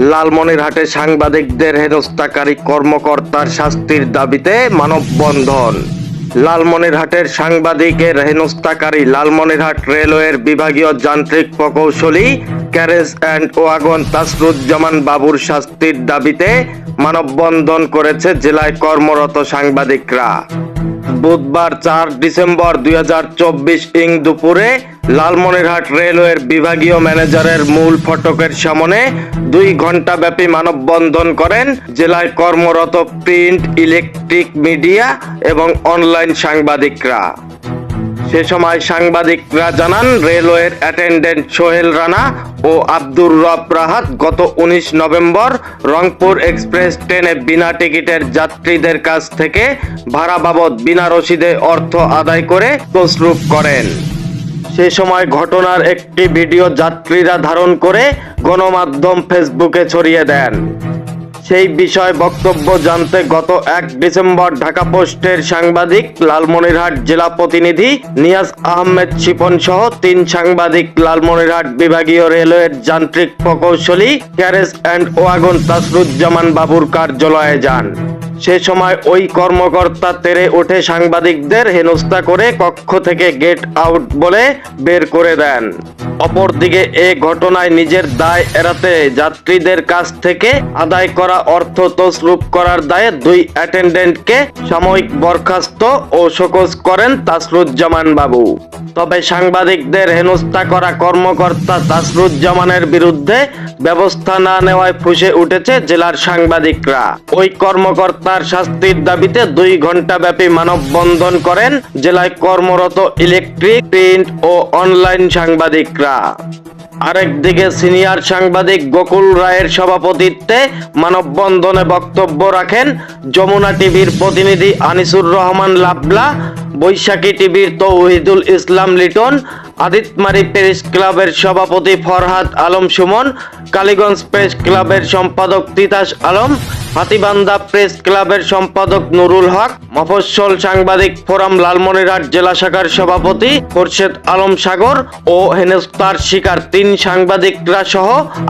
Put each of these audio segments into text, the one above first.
লালমনিরহাটে সাংবাদিকদের হেনস্থাকারী কর্মকর্তার শাস্তির দাবিতে মানববন্ধন। লালমনিরহাটের সাংবাদিকের হেনস্থাকারী লালমনিরহাট রেলওয়ের বিভাগীয় যান্ত্রিক প্রকৌশলী ক্যারেজ অ্যান্ড ওয়াগন তাসরুজ্জামান বাবুর শাস্তির দাবিতে মানববন্ধন করেছে জেলায় কর্মরত সাংবাদিকরা। বুধবার চার ডিসেম্বর দুই হাজার চব্বিশ ইং দুপুরে লালমনিরহাট রেলওয়ের বিভাগীয় ম্যানেজারের মূল ফটকের সামনে দুই ঘণ্টা ব্যাপী মানববন্ধন করেন জেলায় কর্মরত প্রিন্ট, ইলেকট্রিক মিডিয়া এবং অনলাইন সাংবাদিকরা। সে সময় সাংবাদিকরা জানান, রেলওয়ের অ্যাটেন্ডেন্ট সোহেল রানা ও আব্দুর রব রাহাত গত উনিশ নভেম্বর রংপুর এক্সপ্রেস ট্রেনে বিনা টিকিটের যাত্রীদের কাছ থেকে ভাড়া বাবদ বিনা রসিদে অর্থ আদায় করে তসরুপ করেন। সে সময় ঘটনার একটি ভিডিও যাত্রীরা ধারণ করে গণমাধ্যম ফেসবুকে ছড়িয়ে দেন। সেই বিষয়ে বক্তব্য জানতে গত এক ডিসেম্বর ঢাকা পোস্টের সাংবাদিক লালমনিরহাট জেলা প্রতিনিধি নিয়াজ আহমেদ শিপন সহ তিন সাংবাদিক লালমনিরহাট বিভাগীয় রেলওয়ের যান্ত্রিক প্রকৌশলী ক্যারেজ অ্যান্ড ওয়াগন তাসরুজ্জামান বাবুর কার্যালয়ে যান। সে সময় ওই কর্মকর্তা তেরে ওঠে সাংবাদিকদের হেনস্থা করে কক্ষ থেকে গেট আউট বলে বের করে দেন। অপরদিকে এ ঘটনায় নিজের দায় এড়াতে যাত্রীদের কাছ থেকে আদায় করা অর্থ তসরুপ করার দায়ে দুই অ্যাটেন্ডেন্টকে সাময়িক বরখাস্ত ও শোকজ করেন তাসরুজ্জামান বাবু। তবে সাংবাদিকদের হেনস্থা করা কর্মকর্তা তাসরুজ্জামানের বিরুদ্ধে ব্যবস্থা না নেওয়ায় ফুসে উঠেছে জেলার সাংবাদিকরা। ওই কর্মকর্তার শাস্তির দাবিতে দুই ঘণ্টা ব্যাপী মানববন্ধন করেন জেলায় কর্মরত ইলেকট্রিক, প্রিন্ট ও অনলাইন সাংবাদিকরা। আরেকদিকে সিনিয়র সাংবাদিক গোকুল রায়ের সভাপতিত্বে মানববন্ধনে বক্তব্য রাখেন যমুনা টিভির প্রতিনিধি আনিসুর রহমান লাবলা, বৈশাখী টিভির তৌহিদুল ইসলাম লিটন আদিতমারি প্রেস ক্লাবের সভাপতি ফরহাদ আলম সুমন, কালীগঞ্জ প্রেস ক্লাবের সম্পাদক তিতাস আলম, হাতিবান্ধা প্রেস ক্লাবের সম্পাদক নুরুল হক মফস্বল সাংবাদিক ফোরাম লালমনিরহাট জেলা শাখার সভাপতি খোরশেদ আলম সাগর ও হেনস্তার শিকার তিন সাংবাদিকরা সহ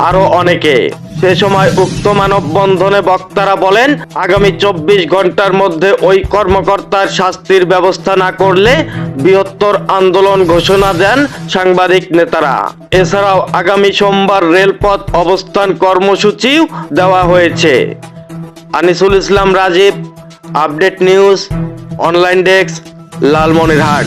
আরও অনেকে। সে সময় উক্ত মানববন্ধনে বক্তারা বলেন, আগামী চব্বিশ ঘণ্টার মধ্যে ওই কর্মকর্তার শাস্তির ব্যবস্থা না করলে বৃহত্তর আন্দোলন ঘোষণা দেন সাংবাদিক নেতারা। এছাড়াও আগামী সোমবার রেলপথ অবস্থান কর্মসূচিও দেওয়া হয়েছে। Anisul Islam Rajib update news online desk Lalmonirhat.